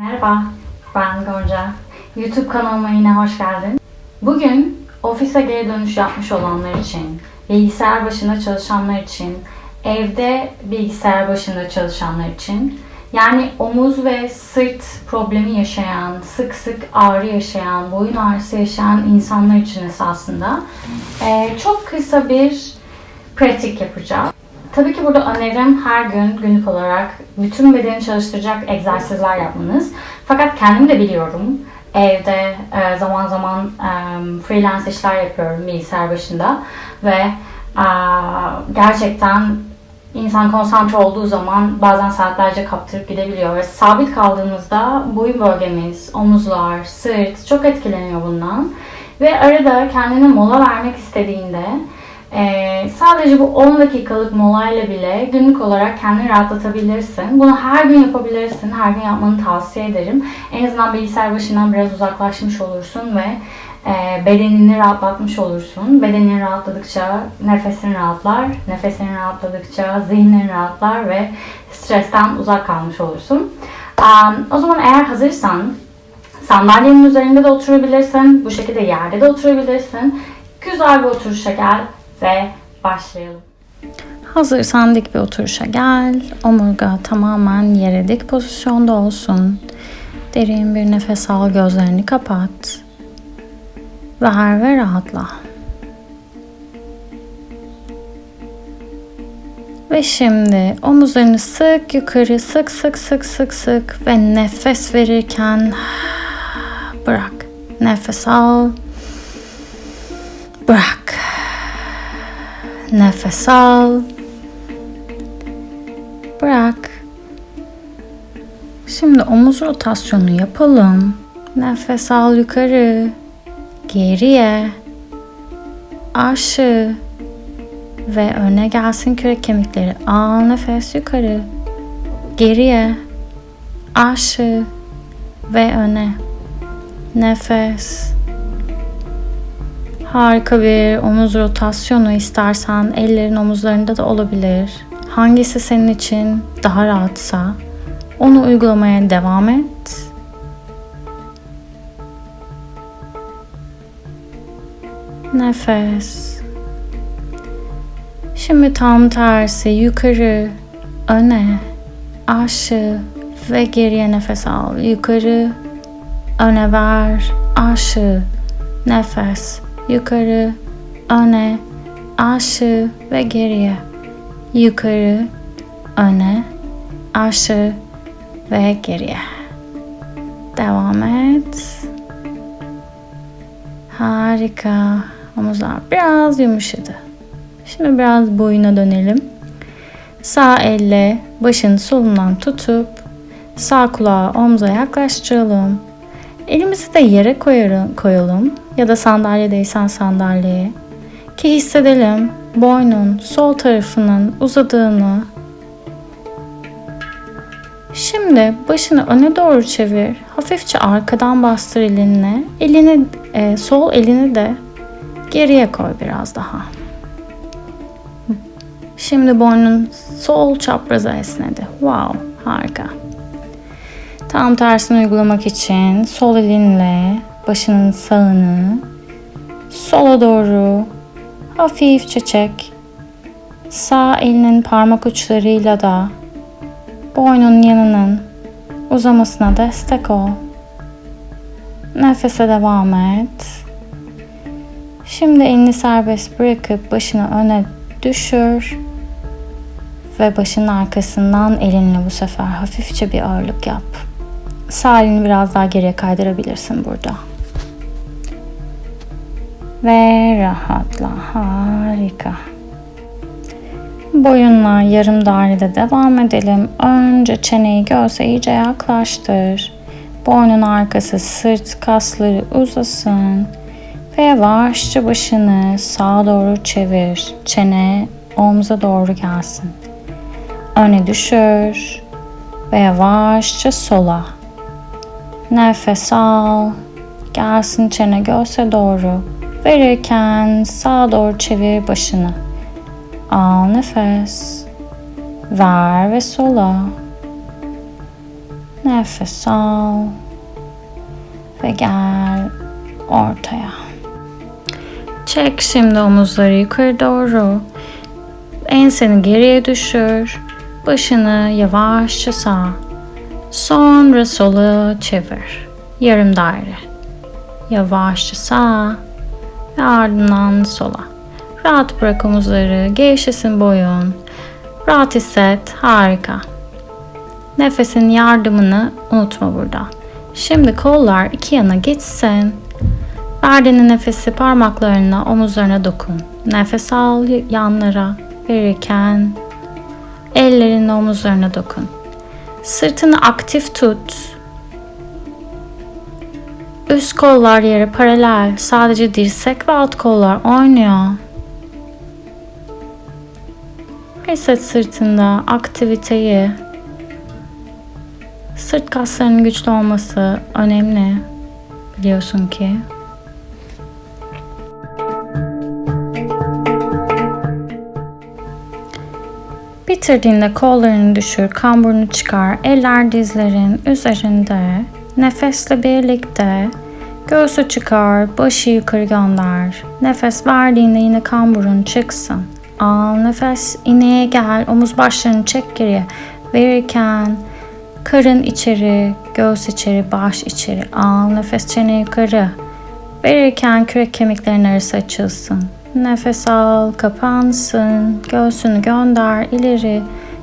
Merhaba, ben Gonca. YouTube kanalıma yine hoş geldin. Bugün ofise geri dönüş yapmış olanlar için, bilgisayar başında çalışanlar için, evde bilgisayar başında çalışanlar için, yani omuz ve sırt problemi yaşayan, sık sık ağrı yaşayan, boyun ağrısı yaşayan insanlar için esasında çok kısa bir pratik yapacağım. Tabii ki burada önerim her gün günlük olarak bütün bedeni çalıştıracak egzersizler yapmanız. Fakat kendim de biliyorum. Evde e, zaman zaman e, freelance işler yapıyorum bilgisayar başında ve e, gerçekten insan konsantre olduğu zaman bazen saatlerce kaptırıp gidebiliyor ve sabit kaldığımızda boyun bölgemiz, omuzlar, sırt çok etkileniyor bundan. Ve arada kendine mola vermek istediğinde ee, sadece bu 10 dakikalık molayla bile günlük olarak kendini rahatlatabilirsin. Bunu her gün yapabilirsin. Her gün yapmanı tavsiye ederim. En azından bilgisayar başından biraz uzaklaşmış olursun ve e, bedenini rahatlatmış olursun. Bedenin rahatladıkça nefesin rahatlar. Nefesin rahatladıkça zihnin rahatlar ve stresten uzak kalmış olursun. Um, o zaman eğer hazırsan sandalyenin üzerinde de oturabilirsin. Bu şekilde yerde de oturabilirsin. Güzel bir oturuşa gel ve başlayalım. Hazırsan dik bir oturuşa gel. Omurga tamamen yere dik pozisyonda olsun. Derin bir nefes al, gözlerini kapat. Ver ve rahatla. Ve şimdi omuzlarını sık yukarı sık sık sık sık sık ve nefes verirken bırak. Nefes al. Bırak. Nefes al. Bırak. Şimdi omuz rotasyonu yapalım. Nefes al yukarı. Geriye. Aşağı. Ve öne gelsin kürek kemikleri. Al nefes yukarı. Geriye. Aşağı. Ve öne. Nefes. Harika bir omuz rotasyonu istersen ellerin omuzlarında da olabilir. Hangisi senin için daha rahatsa onu uygulamaya devam et. Nefes. Şimdi tam tersi yukarı, öne, aşağı ve geriye nefes al. Yukarı, öne ver, aşağı, nefes yukarı, öne, aşağı ve geriye. Yukarı, öne, aşağı ve geriye. Devam et. Harika. Omuzlar biraz yumuşadı. Şimdi biraz boyuna dönelim. Sağ elle başın solundan tutup sağ kulağı omza yaklaştıralım. Elimizi de yere koyalım, koyalım ya da sandalyedeysen sandalyeye. Ki hissedelim boynun sol tarafının uzadığını. Şimdi başını öne doğru çevir. Hafifçe arkadan bastır elini. Elini e, sol elini de geriye koy biraz daha. Şimdi boynun sol çapraza esnedi. Wow, harika. Tam tersini uygulamak için sol elinle başının sağını sola doğru hafifçe çek. Sağ elinin parmak uçlarıyla da boynun yanının uzamasına destek ol. Nefese devam et. Şimdi elini serbest bırakıp başını öne düşür ve başın arkasından elinle bu sefer hafifçe bir ağırlık yap. Sağ elini biraz daha geriye kaydırabilirsin burada. Ve rahatla. Harika. Boyunla yarım dairede devam edelim. Önce çeneyi göğse iyice yaklaştır. Boynun arkası sırt kasları uzasın. Ve yavaşça başını sağa doğru çevir. Çene omza doğru gelsin. Öne düşür. Ve yavaşça sola. Nefes al. Gelsin çene göğse doğru. Verirken sağa doğru çevir başını. Al nefes. Ver ve sola. Nefes al. Ve gel ortaya. Çek şimdi omuzları yukarı doğru. Enseni geriye düşür. Başını yavaşça sağa. Sonra sola çevir. Yarım daire. Yavaşça sağa ve ardından sola. Rahat bırak omuzları, gevşesin boyun. Rahat hisset, harika. Nefesin yardımını unutma burada. Şimdi kollar iki yana geçsin. Verdiğin nefesi parmaklarına, omuzlarına dokun. Nefes al yanlara verirken ellerini omuzlarına dokun. Sırtını aktif tut. Üst kollar yere paralel. Sadece dirsek ve alt kollar oynuyor. Hisset sırtında aktiviteyi. Sırt kaslarının güçlü olması önemli. Biliyorsun ki. Bitirdiğinde kollarını düşür, kamburunu çıkar, eller dizlerin üzerinde. Nefesle birlikte göğsü çıkar, başı yukarı gönder. Nefes verdiğinde yine kamburun çıksın. Al nefes, ineğe gel, omuz başlarını çek geriye. Verirken karın içeri, göğüs içeri, baş içeri. Al nefes, çene yukarı. Verirken kürek kemiklerin arası açılsın. Nefes al, kapansın. Göğsünü gönder ileri.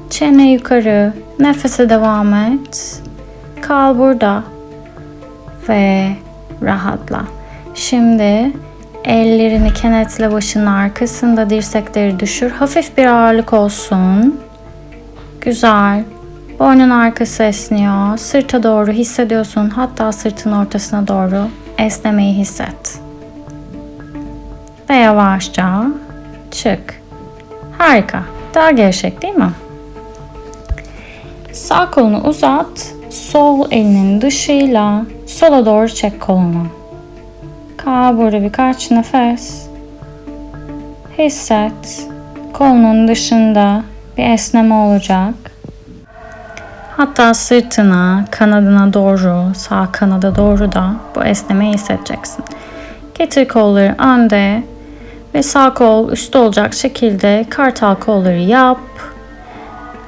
Çene yukarı. Nefese devam et. Kal burada. Ve rahatla. Şimdi ellerini kenetle başının arkasında dirsekleri düşür. Hafif bir ağırlık olsun. Güzel. Boynun arkası esniyor. Sırta doğru hissediyorsun. Hatta sırtın ortasına doğru esnemeyi hisset. Ve yavaşça çık. Harika. Daha gevşek değil mi? Sağ kolunu uzat. Sol elinin dışıyla sola doğru çek kolunu. Kal burada birkaç nefes. Hisset. Kolunun dışında bir esneme olacak. Hatta sırtına, kanadına doğru, sağ kanada doğru da bu esnemeyi hissedeceksin. Getir kolları önde ve sağ kol üstte olacak şekilde kartal kolları yap.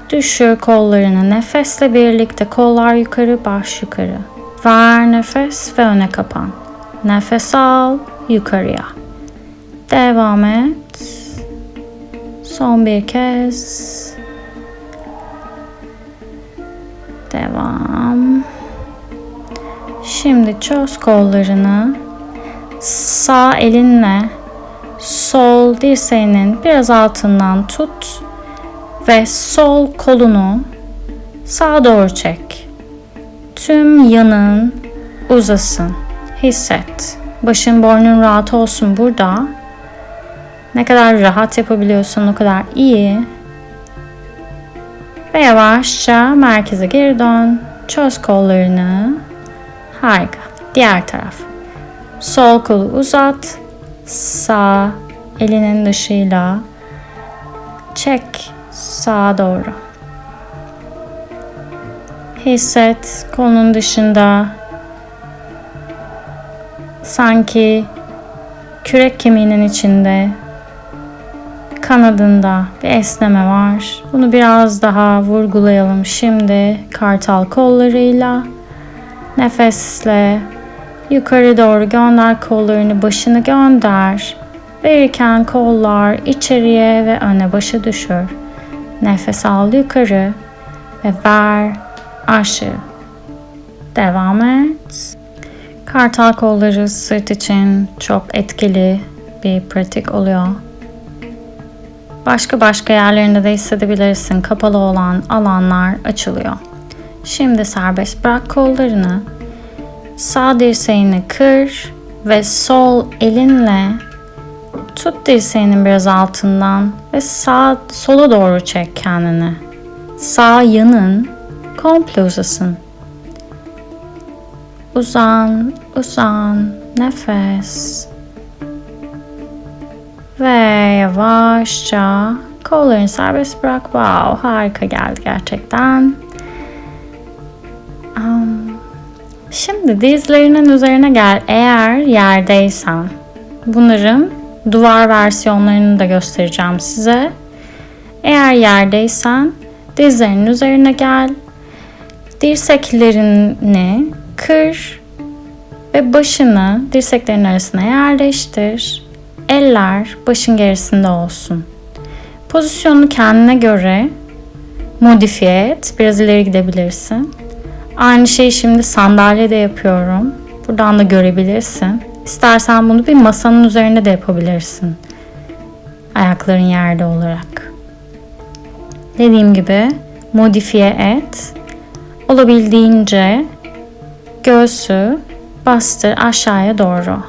Düşür kollarını nefesle birlikte kollar yukarı, baş yukarı. Ver nefes ve öne kapan. Nefes al yukarıya. Devam et. Son bir kez. Devam. Şimdi çöz kollarını. Sağ elinle sol dirseğinin biraz altından tut ve sol kolunu sağa doğru çek. Tüm yanın uzasın. Hisset. Başın boynun rahat olsun burada. Ne kadar rahat yapabiliyorsun o kadar iyi. Ve yavaşça merkeze geri dön. Çöz kollarını. Harika. Diğer taraf. Sol kolu uzat. Sağ elinin dışıyla çek sağa doğru. Hisset kolun dışında sanki kürek kemiğinin içinde kanadında bir esneme var. Bunu biraz daha vurgulayalım. Şimdi kartal kollarıyla nefesle yukarı doğru gönder kollarını, başını gönder. Verirken kollar içeriye ve öne başa düşür. Nefes al yukarı ve ver aşağı. Devam et. Kartal kolları sırt için çok etkili bir pratik oluyor. Başka başka yerlerinde de hissedebilirsin. Kapalı olan alanlar açılıyor. Şimdi serbest bırak kollarını. Sağ dirseğini kır ve sol elinle tut dirseğinin biraz altından ve sağ sola doğru çek kendini. Sağ yanın komple uzasın. Uzan, uzan, nefes. Ve yavaşça kollarını serbest bırak. Wow, harika geldi gerçekten. Am, Şimdi dizlerinin üzerine gel. Eğer yerdeysen. Bunların duvar versiyonlarını da göstereceğim size. Eğer yerdeysen dizlerinin üzerine gel. Dirseklerini kır ve başını dirseklerin arasına yerleştir. Eller başın gerisinde olsun. Pozisyonunu kendine göre modifiye et. Biraz ileri gidebilirsin. Aynı şeyi şimdi sandalyede yapıyorum. Buradan da görebilirsin. İstersen bunu bir masanın üzerinde de yapabilirsin. Ayakların yerde olarak. Dediğim gibi modifiye et. Olabildiğince göğsü bastır aşağıya doğru.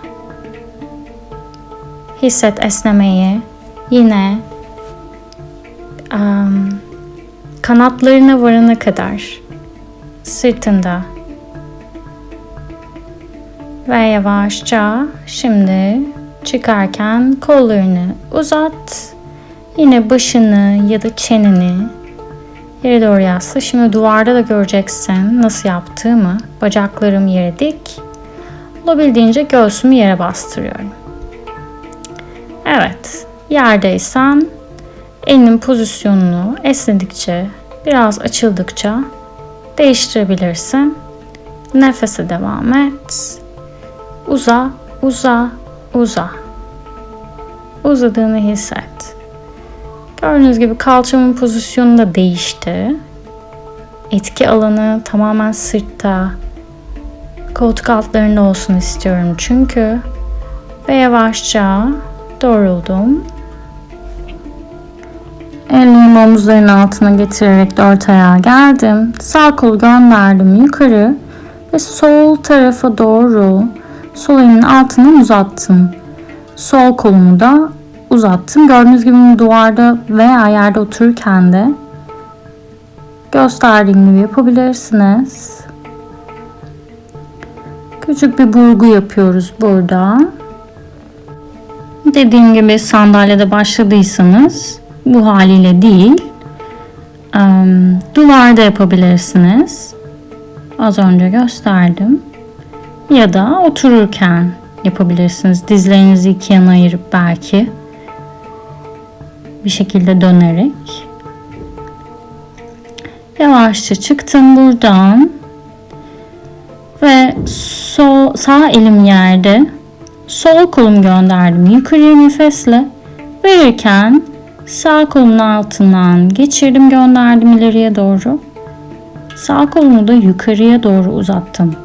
Hisset esnemeyi. Yine um, kanatlarına varana kadar sırtında ve yavaşça şimdi çıkarken kollarını uzat. Yine başını ya da çeneni yere doğru yasla. Şimdi duvarda da göreceksin nasıl yaptığımı. Bacaklarım yere dik. Olabildiğince göğsümü yere bastırıyorum. Evet, yerdeysen elinin pozisyonunu esnedikçe, biraz açıldıkça değiştirebilirsin. Nefese devam et. Uza, uza, uza. Uzadığını hisset. Gördüğünüz gibi kalçamın pozisyonu da değişti. Etki alanı tamamen sırtta, koltuk altlarında olsun istiyorum çünkü. Ve yavaşça doğruldum. Ellerimi omuzların altına getirerek dört ayağa geldim. Sağ kolu gönderdim yukarı ve sol tarafa doğru sol elimin altından uzattım. Sol kolumu da uzattım. Gördüğünüz gibi duvarda veya yerde otururken de gösterdiğim gibi yapabilirsiniz. Küçük bir burgu yapıyoruz burada. Dediğim gibi sandalyede başladıysanız bu haliyle değil duvarda yapabilirsiniz. Az önce gösterdim. Ya da otururken yapabilirsiniz. Dizlerinizi iki yana ayırıp belki bir şekilde dönerek. Yavaşça çıktım buradan. Ve sol, sağ elim yerde. Sol kolum gönderdim yukarıya nefesle. Verirken sağ kolumun altından geçirdim gönderdim ileriye doğru. Sağ kolumu da yukarıya doğru uzattım.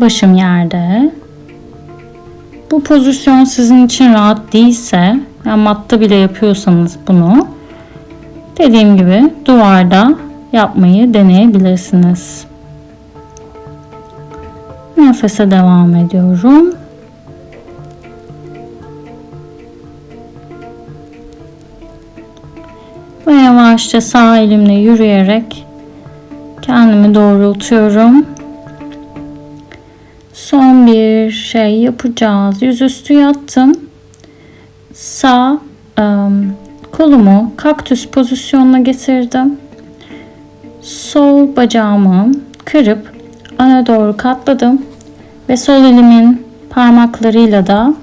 Başım yerde. Bu pozisyon sizin için rahat değilse, yani matta bile yapıyorsanız bunu, dediğim gibi duvarda yapmayı deneyebilirsiniz. Nefese devam ediyorum. Yavaşça sağ elimle yürüyerek kendimi doğrultuyorum. Son bir şey yapacağız. Yüzüstü yattım. Sağ um, kolumu kaktüs pozisyonuna getirdim. Sol bacağımı kırıp öne doğru katladım ve sol elimin parmaklarıyla da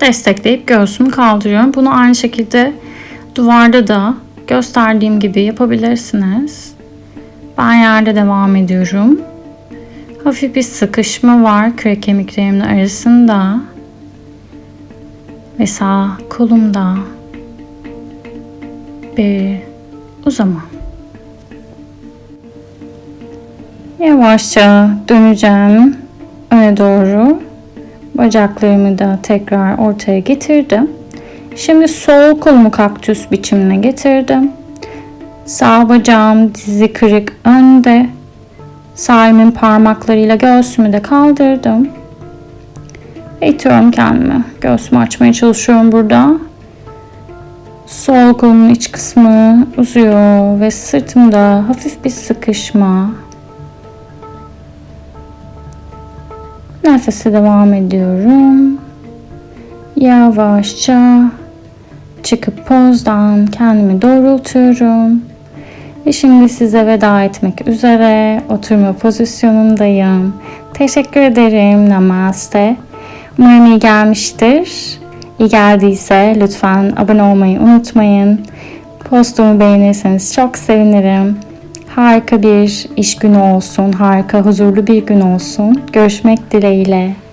destekleyip göğsümü kaldırıyorum. Bunu aynı şekilde duvarda da gösterdiğim gibi yapabilirsiniz. Ben yerde devam ediyorum. Hafif bir sıkışma var kırık kemiklerimin arasında. Ve sağ kolumda bir uzama. Yavaşça döneceğim öne doğru. Bacaklarımı da tekrar ortaya getirdim. Şimdi sol kolumu kaktüs biçimine getirdim. Sağ bacağım dizi kırık önde. Sağ elimin parmaklarıyla göğsümü de kaldırdım. İtiyorum kendimi. Göğsümü açmaya çalışıyorum burada. Sol kolumun iç kısmı uzuyor ve sırtımda hafif bir sıkışma. Nefese devam ediyorum. Yavaşça çıkıp pozdan kendimi doğrultuyorum. Ve şimdi size veda etmek üzere oturma pozisyonundayım. Teşekkür ederim. Namaste. Umarım iyi gelmiştir. İyi geldiyse lütfen abone olmayı unutmayın. Postumu beğenirseniz çok sevinirim. Harika bir iş günü olsun, harika huzurlu bir gün olsun. Görüşmek dileğiyle.